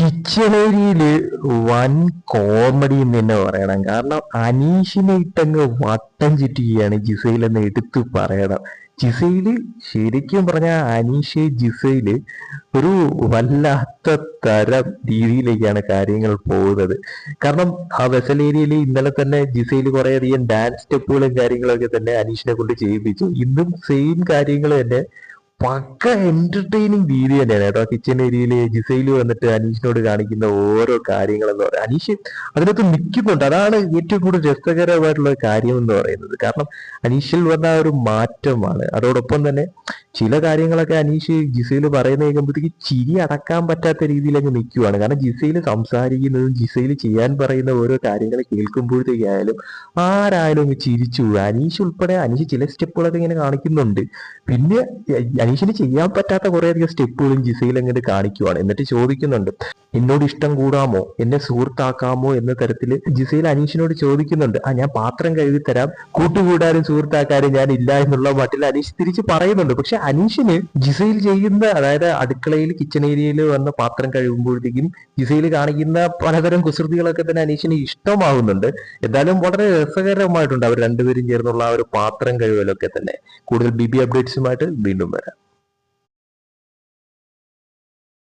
Kitchen ഏരിയയിൽ വൻ comedy എന്ന് തന്നെ പറയണം. കാരണം അനീഷിനെ ഇട്ടങ്ങ് വട്ടം ചുറ്റുകയാണ് ജിസയിൽ എന്ന് എടുത്തു പറയണം. ജിസയിൽ ശരിക്കും പറഞ്ഞ അനീഷ് ജിസയിൽ ഒരു വല്ലാത്ത തരം രീതിയിലേക്കാണ് കാര്യങ്ങൾ പോകുന്നത്. കാരണം ആ വെസൽ ഏരിയയിൽ ഇന്നലെ തന്നെ ജിസൈൽ കുറേയധികം ഡാൻസ് സ്റ്റെപ്പുകളും കാര്യങ്ങളൊക്കെ തന്നെ അനീഷിനെ കൊണ്ട് ചെയ്യിപ്പിച്ചു. ഇന്നും സെയിം കാര്യങ്ങൾ തന്നെ പക്ക എന്റർടൈനിങ് രീതി തന്നെയാണ് കേട്ടോ. കിച്ചൺ ഏരിയയിൽ ജിസൈൽ വന്നിട്ട് അനീഷിനോട് കാണിക്കുന്ന ഓരോ കാര്യങ്ങളെന്ന് പറയാം അനീഷ് അതിനകത്ത് നിൽക്കുന്നുണ്ട് അതാണ് ഏറ്റവും കൂടുതൽ രസകരമായിട്ടുള്ള കാര്യം എന്ന് പറയുന്നത്. കാരണം അനീഷിൽ വന്ന ഒരു മാറ്റമാണ്. അതോടൊപ്പം തന്നെ ചില കാര്യങ്ങളൊക്കെ അനീഷ് ജിസയിൽ പറയുന്ന കേൾക്കുമ്പോഴത്തേക്ക് ചിരി അടക്കാൻ പറ്റാത്ത രീതിയിൽ അങ്ങ് നിൽക്കുവാണ് കാരണം ജിസയിൽ സംസാരിക്കുന്നതും ജിസയിൽ ചെയ്യാൻ പറയുന്ന ഓരോ കാര്യങ്ങൾ കേൾക്കുമ്പോഴത്തേക്കായാലും ആരായാലും ചിരിച്ചു. അനീഷ് ഉൾപ്പെടെ അനീഷ് ചില സ്റ്റെപ്പുകളൊക്കെ ഇങ്ങനെ കാണിക്കുന്നുണ്ട്. പിന്നെ അനീഷിന് ചെയ്യാൻ പറ്റാത്ത കുറേയധികം സ്റ്റെപ്പുകളും ജിസയിൽ അങ്ങോട്ട് കാണിക്കുവാണ്. എന്നിട്ട് ചോദിക്കുന്നുണ്ട് എന്നോട് ഇഷ്ടം കൂടാമോ? എന്നെ സുഹൃത്താക്കാമോ? എന്ന തരത്തിൽ ജിസയിൽ അനീഷിനോട് ചോദിക്കുന്നുണ്ട്. ആ ഞാൻ പാത്രം കഴുകി തരാം. കൂട്ടുകൂടാനും സുഹൃത്താക്കാനും ഞാൻ ഇല്ല എന്നുള്ള മട്ടിൽ അനീഷ് തിരിച്ച് പറയുന്നുണ്ട്. പക്ഷെ അനീഷിന് ജിസയിൽ ചെയ്യുന്ന അതായത് അടുക്കളയിൽ കിച്ചൺ ഏരിയയിൽ വന്ന പാത്രം കഴുകുമ്പോഴത്തേക്കും ജിസയിൽ കാണിക്കുന്ന പലതരം കുസൃതികളൊക്കെ തന്നെ അനീഷിന് ഇഷ്ടമാകുന്നുണ്ട് എന്തായാലും വളരെ രസകരമായിട്ടുണ്ട് അവർ രണ്ടുപേരും ചേർന്നുള്ള ആ ഒരു പാത്രം കഴുകലൊക്കെ തന്നെ. കൂടുതൽ ബി ബി അപ്ഡേറ്റ്സുമായിട്ട് വീണ്ടും വരാം.